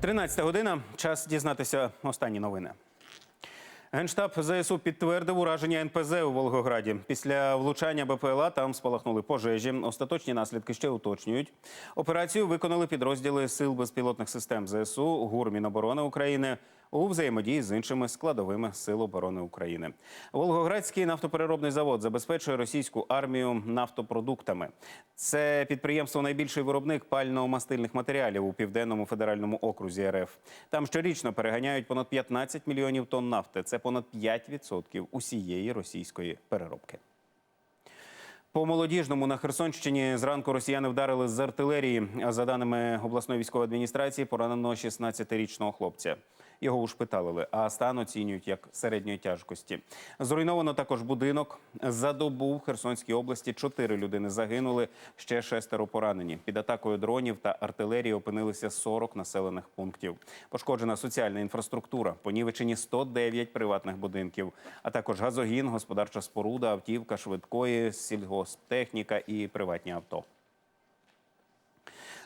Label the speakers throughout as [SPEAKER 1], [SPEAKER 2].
[SPEAKER 1] 13 година. Час дізнатися останні новини. Генштаб ЗСУ підтвердив ураження НПЗ у Волгограді. Після влучання БПЛА там спалахнули пожежі. Остаточні наслідки ще уточнюють. Операцію виконали підрозділи сил безпілотних систем ЗСУ, ГУР Міноборони України у взаємодії з іншими складовими сил оборони України. Волгоградський нафтопереробний завод забезпечує російську армію нафтопродуктами. Це підприємство найбільший виробник пально-мастильних матеріалів у південному федеральному окрузі РФ. Там щорічно переганяють понад 15 мільйонів тонн нафти. Це понад 5% усієї російської переробки. По молодіжному на Херсонщині зранку росіяни вдарили з артилерії. За даними обласної військової адміністрації, поранено 16-річного хлопця. Його ушпиталили, а стан оцінюють як середньої тяжкості. Зруйновано також будинок. За добу в Херсонській області чотири людини загинули, ще шестеро поранені. Під атакою дронів та артилерії опинилися 40 населених пунктів. Пошкоджена соціальна інфраструктура, понівечені 109 приватних будинків, а також газогін, господарча споруда, автівка швидкої, сільгосптехніка і приватні авто.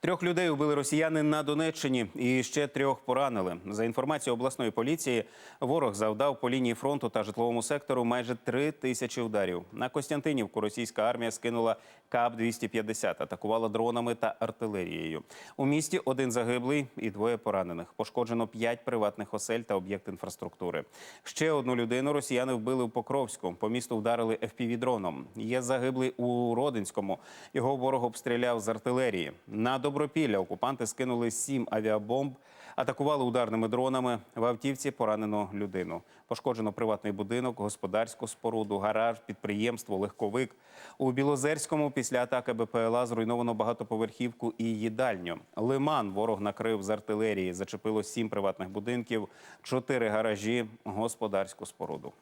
[SPEAKER 1] Трьох людей убили росіяни на Донеччині і ще трьох поранили. За інформацією обласної поліції, ворог завдав по лінії фронту та житловому сектору майже три тисячі ударів. На Костянтинівку російська армія скинула КАП-250, атакувала дронами та артилерією. У місті один загиблий і двоє поранених. Пошкоджено п'ять приватних осель та об'єкт інфраструктури. Ще одну людину росіяни вбили в Покровську. По місту вдарили FPV-дроном. Є загиблий у Родинському. Його ворог обстріляв з артилерії. На Добропілля окупанти скинули сім авіабомб, атакували ударними дронами. В автівці поранено людину. Пошкоджено приватний будинок, господарську споруду, гараж, підприємство, легковик. У Білозерському після атаки БПЛА зруйновано багатоповерхівку і їдальню. Лиман ворог накрив з артилерії. Зачепило сім приватних будинків, чотири гаражі, господарську споруду.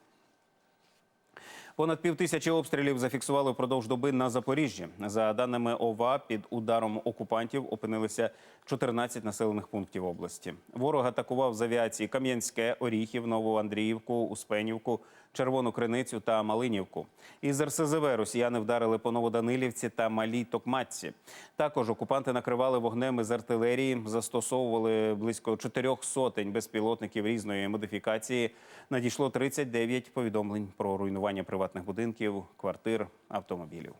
[SPEAKER 1] Понад півтисячі обстрілів зафіксували впродовж доби на Запоріжжі. За даними ОВА, під ударом окупантів опинилися 14 населених пунктів області. Ворог атакував з авіації Кам'янське, Оріхів, Нову Андріївку, Успенівку, Червону Криницю та Малинівку. Із РСЗВ росіяни вдарили по Новоданилівці та Малій Токматці. Також окупанти накривали вогнем із артилерії, застосовували близько чотирьох сотень безпілотників різної модифікації. Надійшло 39 повідомлень про руйнування приватних будинків, квартир, автомобілів.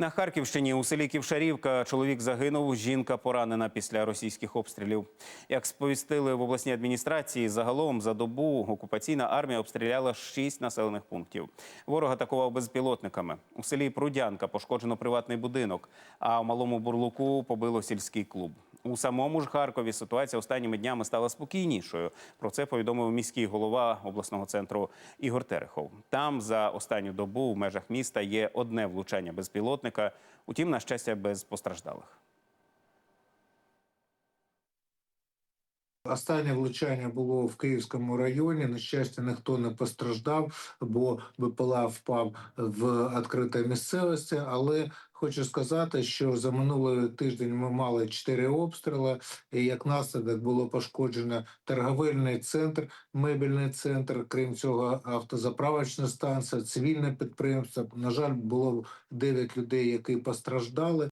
[SPEAKER 1] На Харківщині у селі Ківшарівка чоловік загинув, жінка поранена після російських обстрілів. Як сповістили в обласній адміністрації, загалом за добу окупаційна армія обстріляла шість населених пунктів. Ворог атакував безпілотниками. У селі Прудянка пошкоджено приватний будинок, а в малому бурлуку побило сільський клуб. У самому ж Харкові ситуація останніми днями стала спокійнішою. Про це повідомив міський голова обласного центру Ігор Терехов. Там за останню добу в межах міста є одне влучання безпілотника. Утім, на щастя, без постраждалих.
[SPEAKER 2] Останнє влучання було в Київському районі. На щастя, ніхто не постраждав, бо БПЛА впав в відкритій місцевості. Але хочу сказати, що за минулий тиждень ми мали чотири обстріли, і як наслідок було пошкоджено торговельний центр, мебельний центр. Крім цього, автозаправочна станція, цивільне підприємство. На жаль, було 9 людей, які постраждали.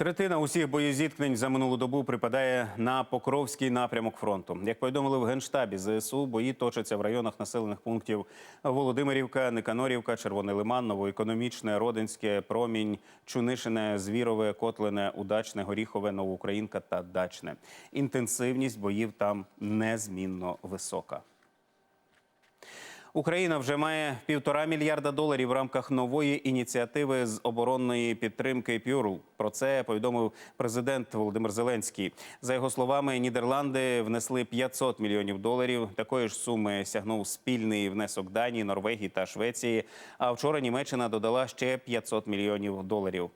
[SPEAKER 1] Третина усіх боєзіткнень за минулу добу припадає на Покровський напрямок фронту. Як повідомили в генштабі ЗСУ, бої точаться в районах населених пунктів Володимирівка, Никанорівка, Червоний Лиман, Новоекономічне, Родинське, Промінь, Чунишине, Звірове, Котлине, Удачне, Горіхове, Новоукраїнка та Дачне. Інтенсивність боїв там незмінно висока. Україна вже має півтора мільярда доларів в рамках нової ініціативи з оборонної підтримки Пюрл. Про це повідомив президент Володимир Зеленський. За його словами, Нідерланди внесли 500 мільйонів доларів. Такої ж суми сягнув спільний внесок Данії, Норвегії та Швеції. А вчора Німеччина додала ще 500 мільйонів доларів.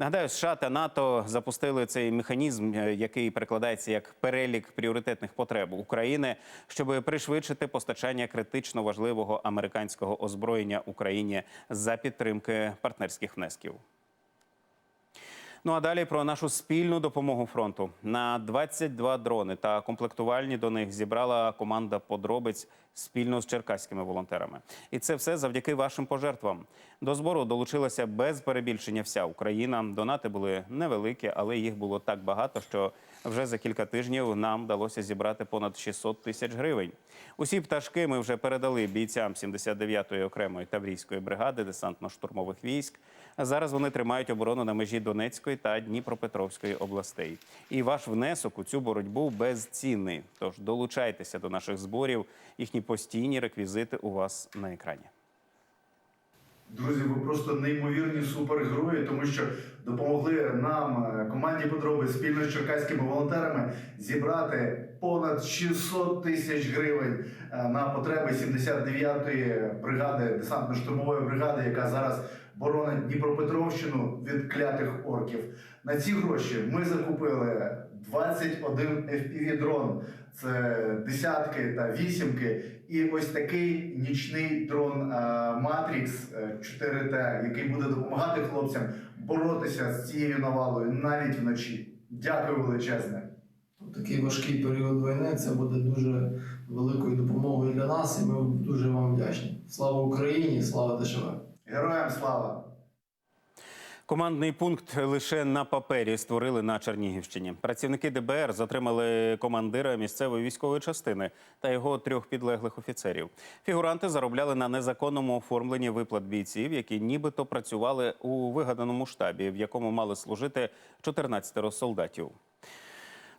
[SPEAKER 1] Нагадаю, США та НАТО запустили цей механізм, е, який перекладається як перелік пріоритетних потреб України, щоб пришвидшити постачання критично важливого американського озброєння Україні за підтримки партнерських внесків. Ну а далі про нашу спільну допомогу фронту на 22 дрони та комплектувальні до них зібрала команда подробиць спільно з черкаськими волонтерами. І це все завдяки вашим пожертвам. До збору долучилася без перебільшення вся Україна. Донати були невеликі, але їх було так багато, що вже за кілька тижнів нам вдалося зібрати понад 600 тисяч гривень. Усі пташки ми вже передали бійцям 79-ї окремої таврійської бригади десантно-штурмових військ. Зараз вони тримають оборону на межі Донецької та Дніпропетровської областей. І ваш внесок у цю боротьбу безцінний. Тож долучайтеся до наших зборів. Їхні постійні реквізити у вас на екрані.
[SPEAKER 3] Друзі, ви просто неймовірні супергерої, тому що допомогли нам, е, команді Подроби, спільно з черкаськими волонтерами, зібрати понад 600 тисяч гривень е, на потреби 79-ї бригади, десантно-штурмової бригади, яка зараз боронить Дніпропетровщину від клятих орків. На ці гроші ми закупили 21 fpv дрон. Це десятки та вісімки, і ось такий нічний дрон Матрікс е, 4T, який буде допомагати хлопцям боротися з цією навалою навіть вночі. Дякую величезне.
[SPEAKER 4] Такий важкий період війни це буде дуже великою допомогою для нас, і ми дуже вам вдячні. Слава Україні, слава ДШВ!
[SPEAKER 3] Героям слава!
[SPEAKER 1] Командний пункт лише на папері створили на Чернігівщині. Працівники ДБР затримали командира місцевої військової частини та його трьох підлеглих офіцерів. Фігуранти заробляли на незаконному оформленні виплат бійців, які нібито працювали у вигаданому штабі, в якому мали служити 14 солдатів.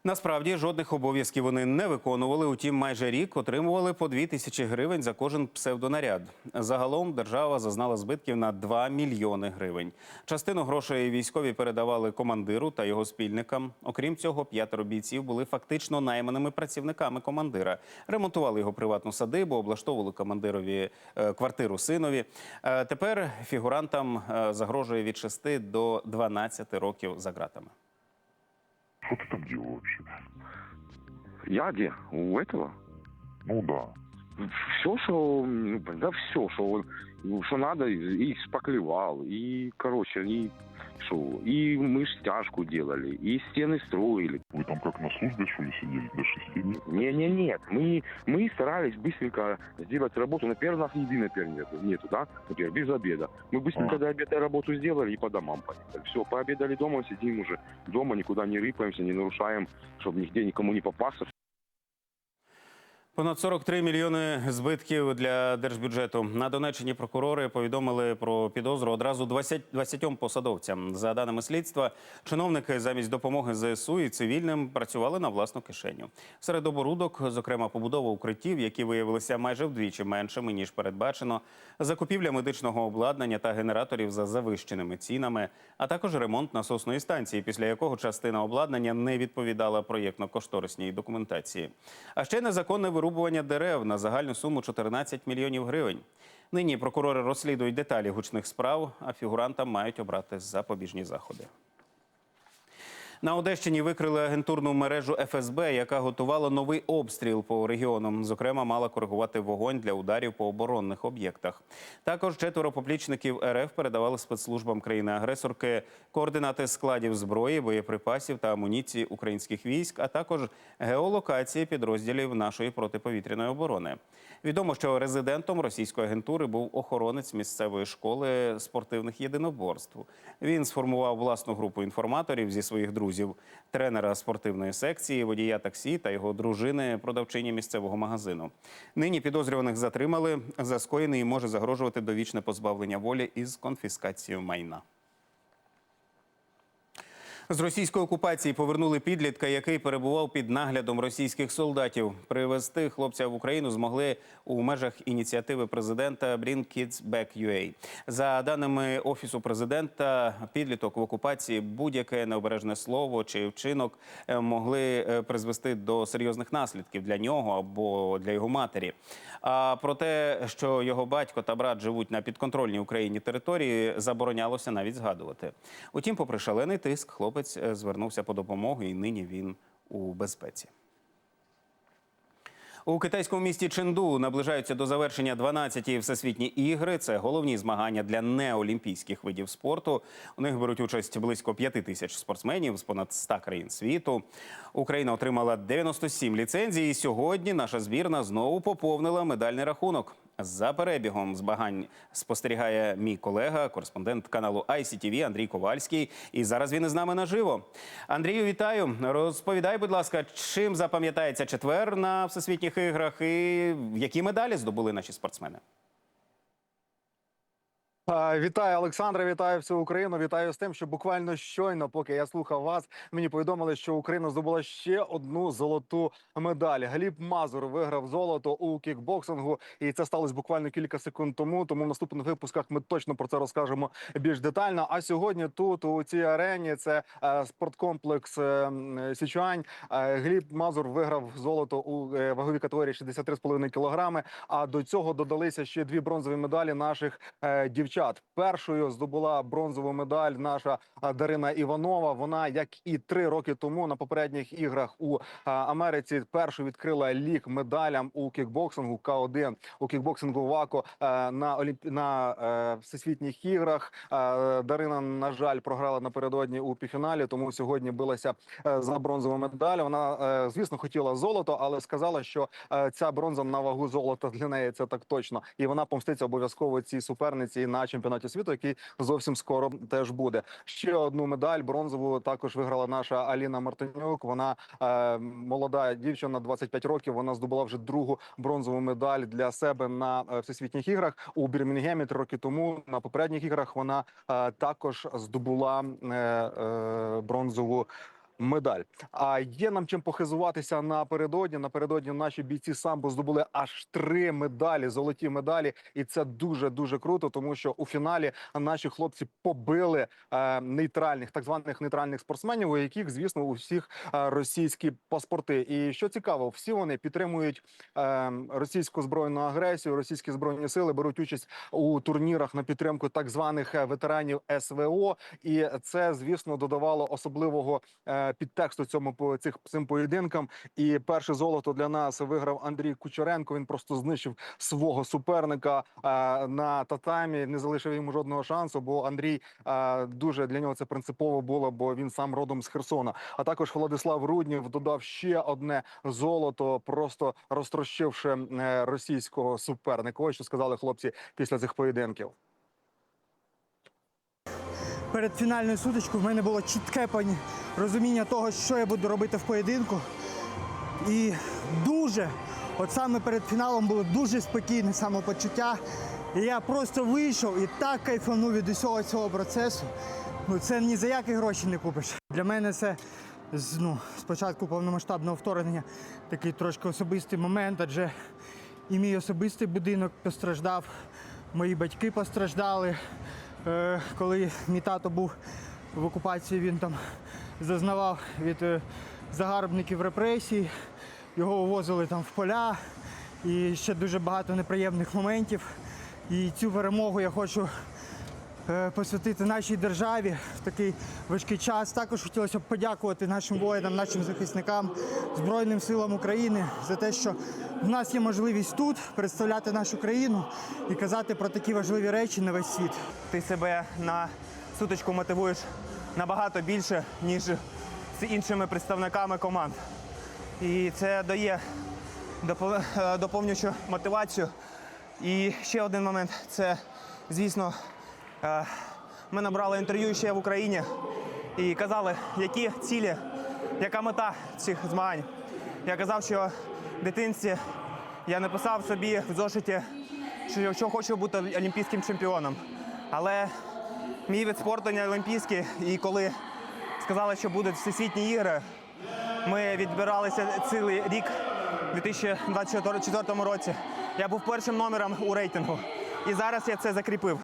[SPEAKER 1] Насправді жодних обов'язків вони не виконували. Утім, майже рік отримували по 2 тисячі гривень за кожен псевдонаряд. Загалом держава зазнала збитків на 2 мільйони гривень. Частину грошей військові передавали командиру та його спільникам. Окрім цього, п'ятеро бійців були фактично найманими працівниками командира. Ремонтували його приватну садибу, облаштовували командирові е, квартиру синові. Е, Тепер фігурантам е, загрожує від 6 до 12 років за ґратами.
[SPEAKER 5] Что ты там делал вообще?
[SPEAKER 6] Я где? У этого?
[SPEAKER 5] Ну да.
[SPEAKER 6] Все, что, ну, да все, что, что надо, и шпаклевал, и, короче, и, что, и мы стяжку делали, и стены строили.
[SPEAKER 5] Вы там как на службе, что ли, сидели до шести?
[SPEAKER 6] Не-не, нет, мы, мы старались быстренько сделать работу. Например, у нас еды, например, нету, да, например, без обеда. Мы быстренько
[SPEAKER 5] А.
[SPEAKER 6] до обеда работу сделали и по домам поехали. Все, пообедали дома, сидим уже дома, никуда не рыпаемся, не нарушаем, чтобы нигде никому не попасться,
[SPEAKER 1] Понад 43 мільйони збитків для держбюджету. На Донеччині прокурори повідомили про підозру одразу 20, 20 посадовцям. За даними слідства, чиновники замість допомоги ЗСУ і цивільним працювали на власну кишеню. Серед оборудок, зокрема, побудова укриттів, які виявилися майже вдвічі меншими ніж передбачено, закупівля медичного обладнання та генераторів за завищеними цінами, а також ремонт насосної станції, після якого частина обладнання не відповідала проєктно-кошторисній документації. А ще незаконне вирубування дерев на загальну суму 14 мільйонів гривень. Нині прокурори розслідують деталі гучних справ, а фігурантам мають обрати запобіжні заходи. На Одещині викрили агентурну мережу ФСБ, яка готувала новий обстріл по регіону. Зокрема, мала коригувати вогонь для ударів по оборонних об'єктах. Також четверо поплічників РФ передавали спецслужбам країни-агресорки координати складів зброї, боєприпасів та амуніції українських військ, а також геолокації підрозділів нашої протиповітряної оборони. Відомо, що резидентом російської агентури був охоронець місцевої школи спортивних єдиноборств. Він сформував власну групу інформаторів зі своїх друзів, тренера спортивної секції, водія таксі та його дружини, продавчині місцевого магазину. Нині підозрюваних затримали. За скоєний може загрожувати довічне позбавлення волі із конфіскацією майна. З російської окупації повернули підлітка, який перебував під наглядом російських солдатів. Привезти хлопця в Україну змогли у межах ініціативи президента Bring Kids Back UA. За даними офісу президента, підліток в окупації будь-яке необережне слово чи вчинок е, могли е, призвести до серйозних наслідків для нього або для його матері. А про те, що його батько та брат живуть на підконтрольній Україні території, заборонялося навіть згадувати. Утім, попри шалений тиск, хлопець е, звернувся по допомогу, і нині він у безпеці. У китайському місті Ченду наближаються до завершення 12-ті всесвітні ігри. Це головні змагання для неолімпійських видів спорту. У них беруть участь близько 5 тисяч спортсменів з понад 100 країн світу. Україна отримала 97 ліцензій. І сьогодні наша збірна знову поповнила медальний рахунок. За перебігом збагань спостерігає мій колега, кореспондент каналу ICTV Андрій Ковальський. І зараз він із нами наживо. Андрію, вітаю. Розповідай, будь ласка, чим запам'ятається четвер на всесвітніх іграх і які медалі здобули наші спортсмени?
[SPEAKER 7] Вітаю, Олександре, вітаю всю Україну. Вітаю з тим, що буквально щойно, поки я слухав вас, мені повідомили, що Україна здобула ще одну золоту медаль. Гліб Мазур виграв золото у кікбоксингу, і це сталося буквально кілька секунд тому. Тому в наступних випусках ми точно про це розкажемо більш детально. А сьогодні тут у цій арені це е, спорткомплекс е, Січуань. Е, Гліб Мазур виграв золото у ваговій категорії 63,5 кілограми. А до цього додалися ще дві бронзові медалі наших е, дівчат. Першою здобула бронзову медаль наша Дарина Іванова. Вона, як і три роки тому на попередніх іграх у Америці, першу відкрила лік медалям у кікбоксингу К1 у кікбоксингу ВАКО е, на олімпі... на е, всесвітніх іграх. Е, Дарина, на жаль, програла напередодні у півфіналі, тому сьогодні билася за бронзову медаль. Вона, звісно, хотіла золото, але сказала, що ця бронза на вагу золота для неї це так точно, і вона помститься обов'язково цій суперниці на чемпіонаті світу, який зовсім скоро теж буде. Ще одну медаль бронзову також виграла наша Аліна Мартинюк. Вона е, молода дівчина, 25 років. Вона здобула вже другу бронзову медаль для себе на е, всесвітніх іграх у Бірмінгемі три роки тому. На попередніх іграх вона е, також здобула е, е, бронзову. Медаль. А є нам чим похизуватися напередодні. Напередодні наші бійці самбо здобули аж три медалі, золоті медалі, і це дуже дуже круто, тому що у фіналі наші хлопці побили е, нейтральних, так званих нейтральних спортсменів, у яких, звісно, у всіх е, російські паспорти. І що цікаво, всі вони підтримують е, російську збройну агресію. Російські збройні сили беруть участь у турнірах на підтримку так званих е, ветеранів СВО. І це, звісно, додавало особливого е, підтексту цьому по цих цим поєдинкам. І перше золото для нас виграв Андрій Кучеренко. Він просто знищив свого суперника е, на татамі, не залишив йому жодного шансу. Бо Андрій е, дуже для нього це принципово було, бо він сам родом з Херсона. А також Владислав Руднів додав ще одне золото, просто розтрощивши е, російського суперника. Ось що сказали хлопці після цих поєдинків.
[SPEAKER 8] Перед фінальною сутичкою в мене було чітке розуміння того, що я буду робити в поєдинку. І дуже, от саме перед фіналом було дуже спокійне самопочуття. І я просто вийшов і так кайфанув від усього цього процесу. Ну це ні за які гроші не купиш. Для мене це ну, спочатку повномасштабного вторгнення такий трошки особистий момент, адже і мій особистий будинок постраждав, мої батьки постраждали. Е, коли мій тато був в окупації, він там зазнавав від е, загарбників репресій, його вивозили там в поля і ще дуже багато неприємних моментів. І цю перемогу я хочу посвятити нашій державі в такий важкий час. Також хотілося б подякувати нашим воїнам, нашим захисникам, Збройним силам України за те, що в нас є можливість тут представляти нашу країну і казати про такі важливі речі на весь світ.
[SPEAKER 9] ти себе на сутичку мотивуєш набагато більше, ніж з іншими представниками команд. І це дає е, доповнюючу мотивацію. І ще один момент це, звісно, е, ми набрали інтерв'ю ще в Україні і казали, які цілі, яка мета цих змагань. Я казав, що в дитинстві я написав собі в зошиті, що, що хочу бути олімпійським чемпіоном. Але мій вид спорту не олімпійський, і коли сказали, що будуть всесвітні ігри, ми відбиралися цілий рік у 2024 році. Я був першим номером у рейтингу. І зараз я це закріпив.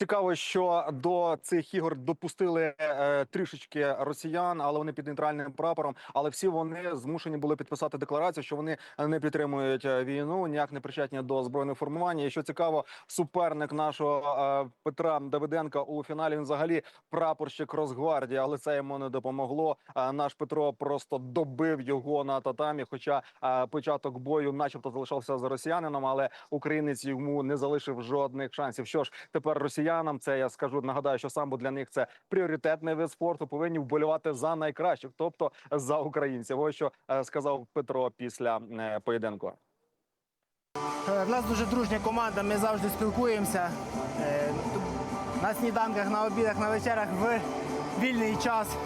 [SPEAKER 7] Цікаво, що до цих ігор допустили е, трішечки росіян, але вони під нейтральним прапором. Але всі вони змушені були підписати декларацію, що вони не підтримують е, війну, ніяк не причетні до збройних формувань. І що цікаво, суперник нашого е, Петра Давиденка у фіналі він взагалі прапорщик Росгвардії, але це йому не допомогло. Е, наш Петро просто добив його на татамі. Хоча е, початок бою, начебто, залишався за росіянином, але українець йому не залишив жодних шансів. Що ж, тепер росіянам це я скажу. Нагадаю, що самбо для них це пріоритетний вид спорту. Повинні вболівати за найкращих, тобто за українців. Ось що е, сказав Петро після е, поєдинку.
[SPEAKER 8] Е, В нас дуже дружня команда, ми завжди спілкуємося. На сніданках, на обідах, на вечерах в вільний час.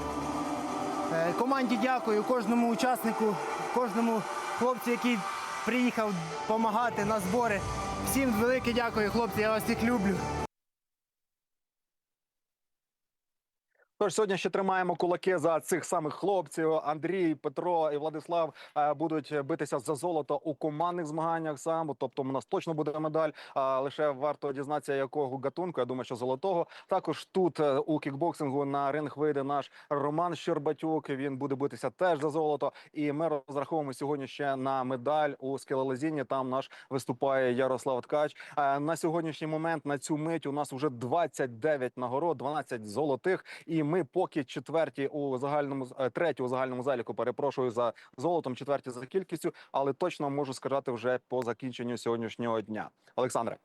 [SPEAKER 8] Команді дякую кожному учаснику, кожному хлопцю, який приїхав допомагати на збори. Всім велике дякую, хлопці, я вас всіх люблю.
[SPEAKER 7] Тож сьогодні ще тримаємо кулаки за цих самих хлопців. Андрій, Петро і Владислав е, будуть битися за золото у командних змаганнях самбо. Тобто у нас точно буде медаль. А лише варто дізнатися, якого гатунку. Я думаю, що золотого. Також тут е, у кікбоксингу на ринг вийде наш Роман Щербатюк. Він буде битися теж за золото. І ми розраховуємо сьогодні ще на медаль у скелелезінні. Там наш виступає Ярослав Ткач. Е, На сьогоднішній момент на цю мить у нас вже 29 нагород, 12 золотих. І ми поки четверті у загальному е, треті у загальному заліку. Перепрошую за золотом, четверті за кількістю, але точно можу сказати вже по закінченню сьогоднішнього дня. Олександре.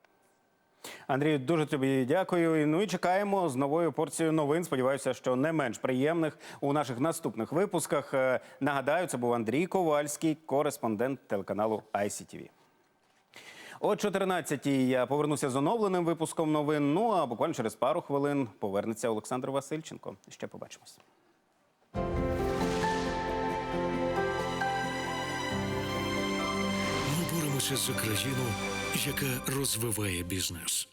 [SPEAKER 1] Андрію, дуже тобі дякую. Ну і чекаємо з новою порцією новин. Сподіваюся, що не менш приємних у наших наступних випусках. Е, Нагадаю, це був Андрій Ковальський, кореспондент телеканалу ICTV. О 14-й я повернуся з оновленим випуском новин. Ну а буквально через пару хвилин повернеться Олександр Васильченко. Ще побачимось.
[SPEAKER 10] Ми боремося за країну, яка розвиває бізнес.